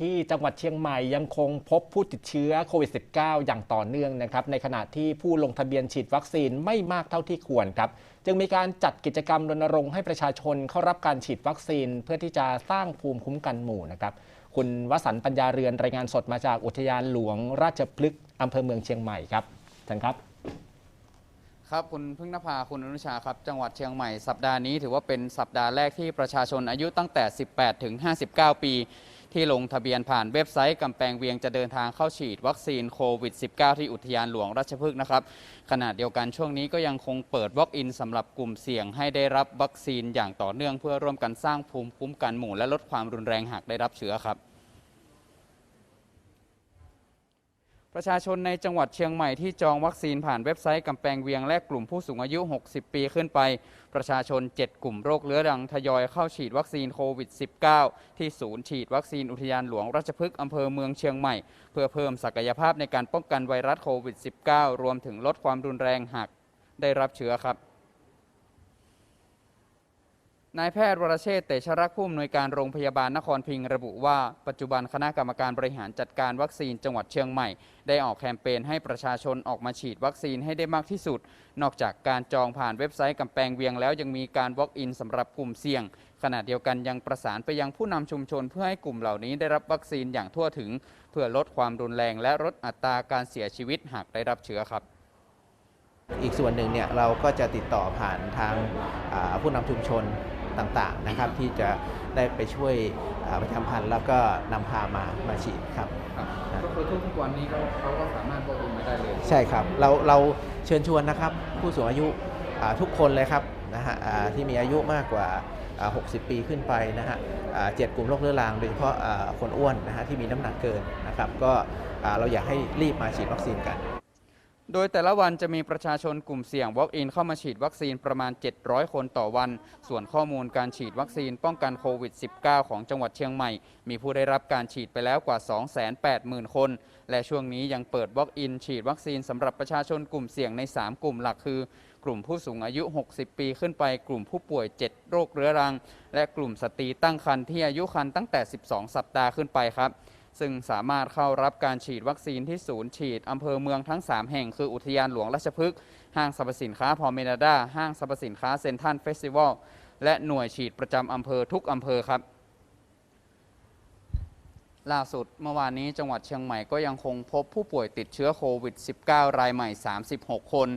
ที่จังหวัดเชียงใหม่ยังคงพบผู้ติดเชื้อโควิด -19 อย่างต่อเนื่องนะครับ ในขณะที่ผู้ลงทะเบียนฉีดวัคซีนไม่มากเท่าที่ควรครับ จึงมีการจัดกิจกรรมรณรงค์ให้ประชาชนเข้ารับการฉีดวัคซีน เพื่อที่จะสร้างภูมิคุ้มกันหมู่นะครับ คุณวสันต์ปัญญาเรือนรายงานสดมาจากอุทยานหลวงราชพฤกษ์อำเภอเมืองเชียงใหม่ครับเชิญครับ ครับคุณพึ่งนภาคุณอนุชาครับจังหวัดเชียงใหม่สัปดาห์นี้ถือว่าเป็นสัปดาห์แรกที่ประชาชนอายุตั้งแต่ 18 ถึง 59 ปี ที่ลงทะเบียนผ่านเว็บไซต์กำแพงเวียงจะเดินทางเข้าฉีดวัคซีนโควิด -19 ที่อุทยานหลวงราชพฤกษ์นะครับขณะเดียวกันช่วงนี้ก็ยังคงเปิดวอล์กอินสำหรับกลุ่มเสี่ยงให้ได้รับวัคซีนอย่างต่อเนื่องเพื่อร่วมกันสร้างภูมิคุ้มกันหมู่และลดความรุนแรงหากได้รับเชื้อครับ ประชาชนในจังหวัดเชียงใหม่ที่จองวัคซีนผ่านเว็บไซต์กำแพงเวียงและกลุ่มผู้สูงอายุ 60 ปีขึ้นไป ประชาชน 7 กลุ่มโรคเรื้อรังทยอยเข้าฉีดวัคซีนโควิด -19 ที่ศูนย์ฉีดวัคซีนอุทยานหลวงราชพฤกษ์อำเภอเมืองเชียงใหม่ เพื่อเพิ่มศักยภาพในการป้องกันไวรัสโควิด -19 รวมถึงลดความรุนแรงหากได้รับเชื้อครับ นายแพทย์วรเชษเตชะรักผู้อำนวยการโรงพยาบาลนครพิงระบุว่า ปัจจุบันคณะกรรมการบริหารจัดการวัคซีนจังหวัดเชียงใหม่ ได้ออกแคมเปญให้ประชาชนออกมาฉีดวัคซีนให้ได้มากที่สุด นอกจากการจองผ่านเว็บไซต์กำแพงเวียงแล้วยังมีการ walk in สำหรับกลุ่มเสี่ยง ขณะเดียวกันยังประสานไปยังผู้นำชุมชนเพื่อให้กลุ่มเหล่านี้ได้รับวัคซีนอย่างทั่วถึง เพื่อลดความรุนแรง และลดอัตราการเสียชีวิตหากได้รับเชื้อครับอีกส่วนหนึ่งเนี่ยเราก็จะติดต่อผ่านทางผู้นำชุมชน ต่างๆนะครับที่จะได้ไปช่วยอ่าประชาสัมพันธ์แล้วก็นำพามามาฉีดครับก็คือทุกวันนี้เขาก็สามารถ walk in มาได้เลย ใช่ครับเราเราเชิญชวนนะครับผู้สูงอายุอ่าทุกคนเลยครับนะฮะอ่าที่มีอายุมากกว่าอ่า60 ปีขึ้นไปนะฮะอ่าเจ็ดกลุ่มโรคเรื้อรังโดยเฉพาะอ่าคนอ้วนนะฮะที่มีน้ำหนักเกินนะครับก็อ่าเราอยากให้รีบมาฉีดวัคซีนกัน โดยแต่ละวันจะมีประชาชนกลุ่มเสี่ยง Walk-in เข้ามาฉีดวัคซีนประมาณ 700 คนต่อวัน ส่วนข้อมูลการฉีดวัคซีนป้องกันโควิด -19 ของจังหวัดเชียงใหม่ มีผู้ได้รับการฉีดไปแล้วกว่า 280,000 คน และช่วงนี้ยังเปิด Walk-in ฉีดวัคซีนสำหรับประชาชนกลุ่มเสี่ยงใน 3 กลุ่มหลักคือ กลุ่มผู้สูงอายุ 60 ปีขึ้นไป กลุ่มผู้ป่วย 7 โรคเรื้อรัง และกลุ่มสตรีตั้งครรภ์ที่อายุครรภ์ตั้งแต่ 12 สัปดาห์ขึ้นไปครับ ซึ่งสามารถเข้ารับการฉีดวัคซีนที่ศูนย์ฉีด อำเภอเมืองทั้ง 3 แห่งคืออุทยานหลวงราชพฤกษ์ห้างสรรพสินค้าพอเมนาดาห้างสรรพสินค้าเซ็นทรัลเฟสติวัลและหน่วยฉีดประจำอำเภอทุกอำเภอครับ ล่าสุดเมื่อวานนี้จังหวัดเชียงใหม่ก็ยังคงพบผู้ป่วยติดเชื้อโควิด -19 รายใหม่ 36 คน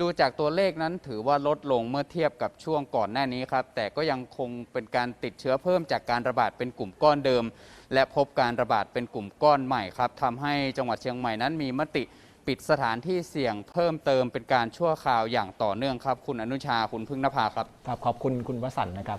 ดูจากตัวเลขนั้นถือว่าลดลงเมื่อเทียบกับช่วงก่อนหน้านี้ครับ แต่ก็ยังคงเป็นการติดเชื้อเพิ่มจากการระบาดเป็นกลุ่มก้อนเดิม และพบการระบาดเป็นกลุ่มก้อนใหม่ครับทำให้จังหวัดเชียงใหม่นั้นมีมติปิดสถานที่เสี่ยงเพิ่มเติมเป็นการชั่วคราวอย่างต่อเนื่องครับ คุณอนุชาคุณพึ่งนภาครับ ครับขอบคุณคุณวสันต์นะครับ